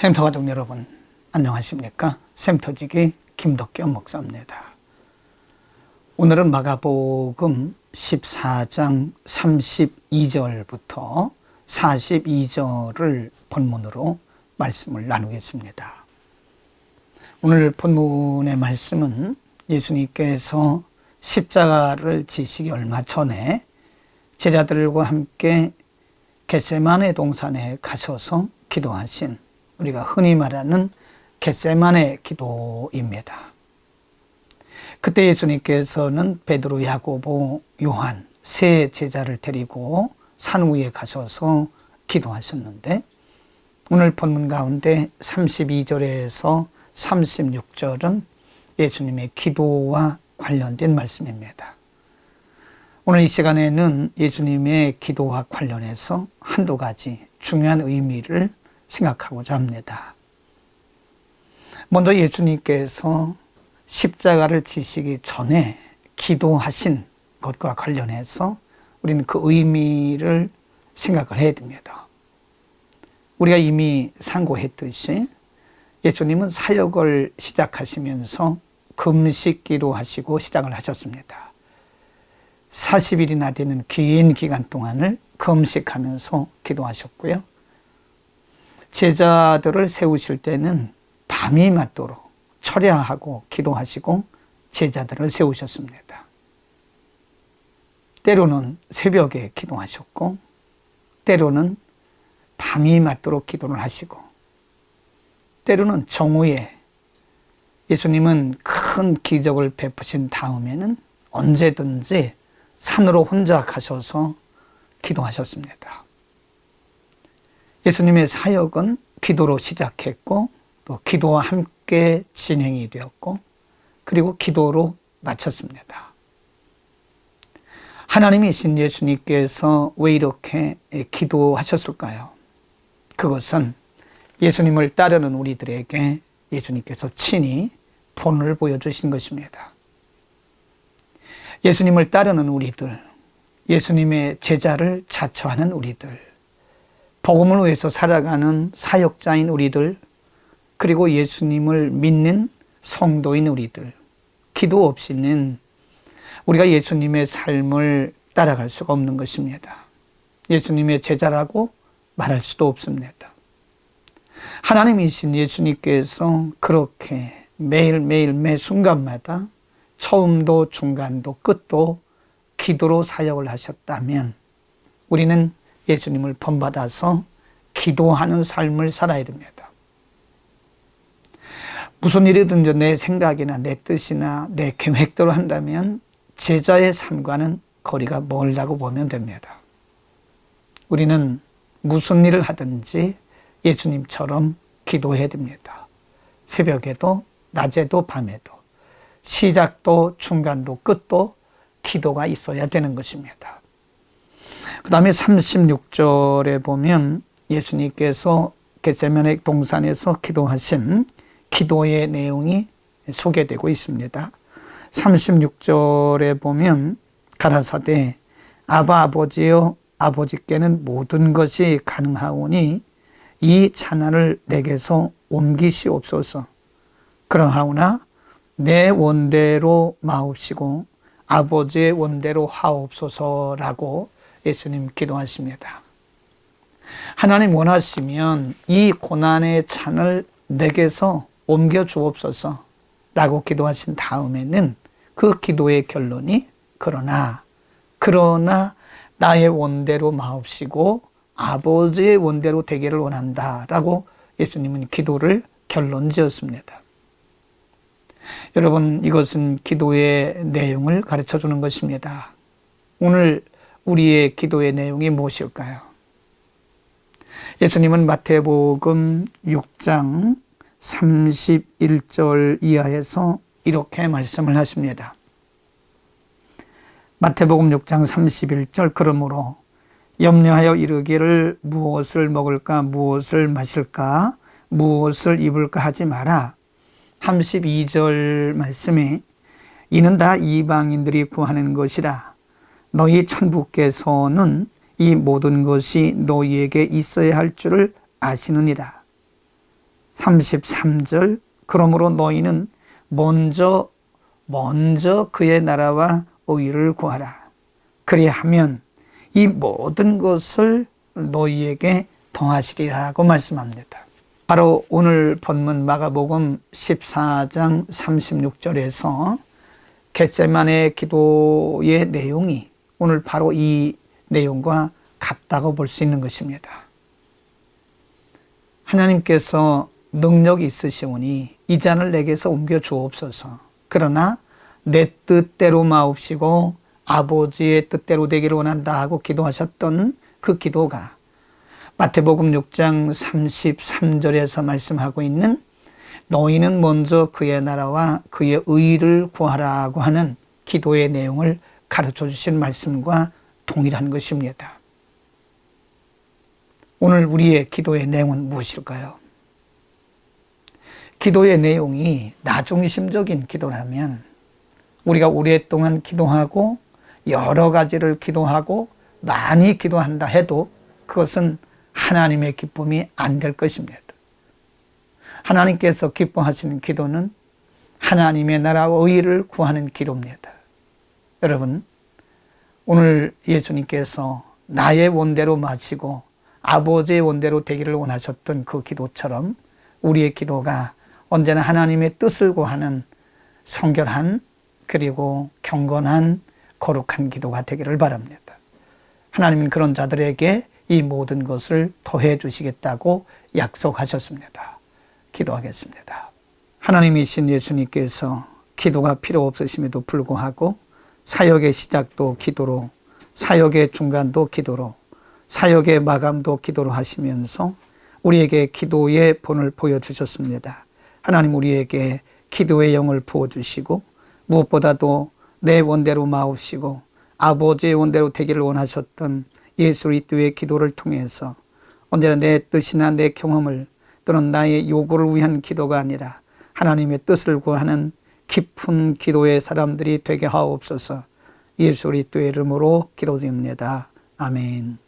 샘터 가족 여러분 안녕하십니까? 샘터지기 김덕겸 목사입니다. 오늘은 마가복음 14장 32절부터 42절을 본문으로 말씀을 나누겠습니다. 오늘 본문의 말씀은 예수님께서 십자가를 지시기 얼마 전에 제자들과 함께 겟세만의 동산에 가셔서 기도하신 우리가 흔히 말하는 겟세만의 기도입니다. 그때 예수님께서는 베드로, 야고보, 요한 세 제자를 데리고 산 위에 가셔서 기도하셨는데 오늘 본문 가운데 32절에서 36절은 예수님의 기도와 관련된 말씀입니다. 오늘 이 시간에는 예수님의 기도와 관련해서 한두 가지 중요한 의미를 생각하고자 합니다. 먼저 예수님께서 십자가를 지시기 전에 기도하신 것과 관련해서 우리는 그 의미를 생각을 해야 됩니다. 우리가 이미 상고했듯이 예수님은 사역을 시작하시면서 금식 기도하시고 시작을 하셨습니다. 40일이나 되는 긴 기간 동안을 금식하면서 기도하셨고요. 제자들을 세우실 때는 밤이 맞도록 철야하고 기도하시고 제자들을 세우셨습니다. 때로는 새벽에 기도하셨고, 때로는 밤이 맞도록 기도를 하시고, 때로는 정오에 예수님은 큰 기적을 베푸신 다음에는 언제든지 산으로 혼자 가셔서 기도하셨습니다. 예수님의 사역은 기도로 시작했고 또 기도와 함께 진행이 되었고 그리고 기도로 마쳤습니다. 하나님이신 예수님께서 왜 이렇게 기도하셨을까요? 그것은 예수님을 따르는 우리들에게 예수님께서 친히 본을 보여주신 것입니다. 예수님을 따르는 우리들, 예수님의 제자를 자처하는 우리들, 복음을 위해서 살아가는 사역자인 우리들, 그리고 예수님을 믿는 성도인 우리들, 기도 없이는 우리가 예수님의 삶을 따라갈 수가 없는 것입니다. 예수님의 제자라고 말할 수도 없습니다. 하나님이신 예수님께서 그렇게 매일매일 매 순간마다 처음도 중간도 끝도 기도로 사역을 하셨다면 우리는 예수님을 본받아서 기도하는 삶을 살아야 됩니다. 무슨 일이든 내 생각이나 내 뜻이나 내 계획대로 한다면 제자의 삶과는 거리가 멀다고 보면 됩니다. 우리는 무슨 일을 하든지 예수님처럼 기도해야 됩니다. 새벽에도, 낮에도, 밤에도, 시작도, 중간도, 끝도 기도가 있어야 되는 것입니다. 그 다음에 36절에 보면 예수님께서 겟세면의 동산에서 기도하신 기도의 내용이 소개되고 있습니다. 36절에 보면 가라사대 아바 아버지여 아버지께는 모든 것이 가능하오니 이 찬나를 내게서 옮기시옵소서. 그러하오나 내 원대로 마옵시고 아버지의 원대로 하옵소서라고 예수님 기도하십니다. 하나님 원하시면 이 고난의 찬을 내게서 옮겨 주옵소서 라고 기도하신 다음에는 그 기도의 결론이 그러나, 그러나 나의 원대로 마옵시고 아버지의 원대로 되기를 원한다 라고 예수님은 기도를 결론 지었습니다. 여러분, 이것은 기도의 내용을 가르쳐 주는 것입니다. 오늘 우리의 기도의 내용이 무엇일까요? 예수님은 마태복음 6장 31절 이하에서 이렇게 말씀을 하십니다. 마태복음 6장 31절 그러므로 염려하여 이르기를 무엇을 먹을까 무엇을 마실까 무엇을 입을까 하지 마라. 32절 말씀에 이는 다 이방인들이 구하는 것이라 너희 천부께서는 이 모든 것이 너희에게 있어야 할 줄을 아시느니라. 33절 그러므로 너희는 먼저 먼저 그의 나라와 의를 구하라. 그리하면 이 모든 것을 너희에게 더하시리라고 말씀합니다. 바로 오늘 본문 마가복음 14장 36절에서 겟세만의 기도의 내용이 오늘 바로 이 내용과 같다고 볼 수 있는 것입니다. 하나님께서 능력이 있으시오니 이 잔을 내게서 옮겨 주옵소서. 그러나 내 뜻대로 마옵시고 아버지의 뜻대로 되기를 원한다 하고 기도하셨던 그 기도가 마태복음 6장 33절에서 말씀하고 있는 너희는 먼저 그의 나라와 그의 의를 구하라고 하는 기도의 내용을 가르쳐 주신 말씀과 동일한 것입니다. 오늘 우리의 기도의 내용은 무엇일까요? 기도의 내용이 나중심적인 기도라면 우리가 오랫동안 기도하고 여러 가지를 기도하고 많이 기도한다 해도 그것은 하나님의 기쁨이 안 될 것입니다. 하나님께서 기뻐하시는 기도는 하나님의 나라와 의를 구하는 기도입니다. 여러분, 오늘 예수님께서 나의 원대로 마치고 아버지의 원대로 되기를 원하셨던 그 기도처럼 우리의 기도가 언제나 하나님의 뜻을 구하는 성결한 그리고 경건한 거룩한 기도가 되기를 바랍니다. 하나님은 그런 자들에게 이 모든 것을 더해 주시겠다고 약속하셨습니다. 기도하겠습니다. 하나님이신 예수님께서 기도가 필요 없으심에도 불구하고 사역의 시작도 기도로, 사역의 중간도 기도로, 사역의 마감도 기도로 하시면서 우리에게 기도의 본을 보여주셨습니다. 하나님 우리에게 기도의 영을 부어주시고 무엇보다도 내 원대로 마옵시고 아버지의 원대로 되기를 원하셨던 예수 그리스도의 기도를 통해서 언제나 내 뜻이나 내 경험을 또는 나의 요구를 위한 기도가 아니라 하나님의 뜻을 구하는 깊은 기도의 사람들이 되게 하옵소서. 예수 그리스도의 이름으로 기도드립니다. 아멘.